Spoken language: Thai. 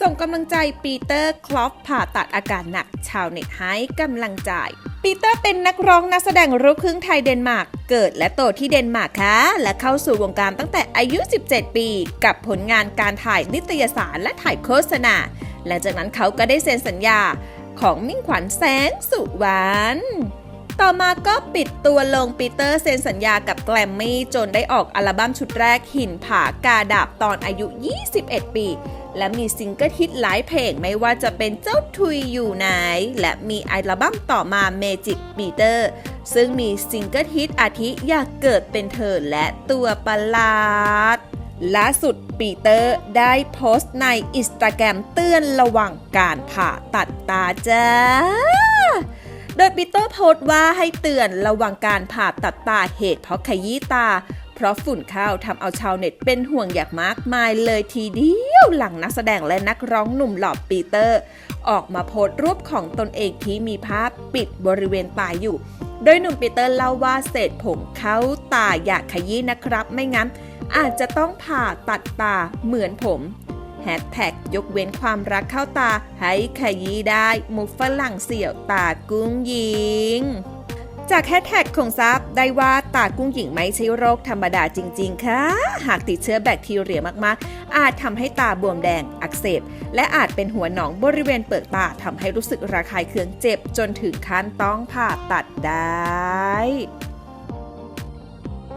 ส่งกำลังใจปีเตอร์คลอฟผ่าตัดอาการหนัก ชาวเน็ตให้กำลังใจ ปีเตอร์เป็นนักร้องนักแสดงลูกครึ่งไทยเดนมาร์กเกิดและโตที่เดนมาร์กค่ะและเข้าสู่วงการตั้งแต่อายุ 17 ปี กับผลงานการถ่ายนิตยสารและถ่ายโฆษณาและจากนั้นเขาก็ได้เซ็นสัญญาของมิ่งขวัญแสงสุวรรณ ต่อมาก็ปิดตัวลงปีเตอร์เซ็นสัญญากับแกลมมี่จนได้ออกอัลบั้มชุดแรกหินผากาดาบตอนอายุ 21 ปี และมีซิงเกิลฮิตหลายเพลงไม่ว่าจะเป็นเจ้าทุยอยู่ไหน และมีอัลบั้มต่อมา Magic Peter ซึ่งมีซิงเกิลฮิตอาทิอยากเกิดเป็นเธอและตัวประหลาดล่าสุดปีเตอร์ได้โพสต์ในอินสตาแกรมเตือนระว่างการผ่าตัดตาจ้า โดยปีเตอร์โพสต์ว่าให้เตือนระว่างการผ่าตัดตาเหตุเพราะขยี้ตา เพราะฝุ่นข้าวทำเอาชาวเน็ตเป็นห่วงอย่างมากมายเลยทีเดียวหลังนักแสดงและนักร้องหนุ่มหล่อปีเตอร์ ออกมาโพสต์รูปของตนเองที่มีภาพปิดบริเวณตาอยู่ โดยหนุ่มปีเตอร์เล่าว่าเศษผงเข้าตาอย่าขยี้นะครับ ไม่งั้นอาจจะต้องผ่าตัดตาเหมือนผม แฮชแท็กยกเว้นความรักเข้าตา ให้ขยี้ได้มุกฝรั่งเสี่ยวตากุ้งหญิงจากแฮชแท็กคงทราบได้ว่าตากุ้งหญิงไม่ใช่โรคธรรมดาจริง ๆ ค่ะ หากติดเชื้อแบคทีเรียมากๆ อาจทำให้ตาบวมแดงอักเสบ และอาจเป็นหัวหนองบริเวณเปลือกตาทำให้รู้สึกระคายเคืองเจ็บ จนถึงขั้นต้องผ่าตัดได้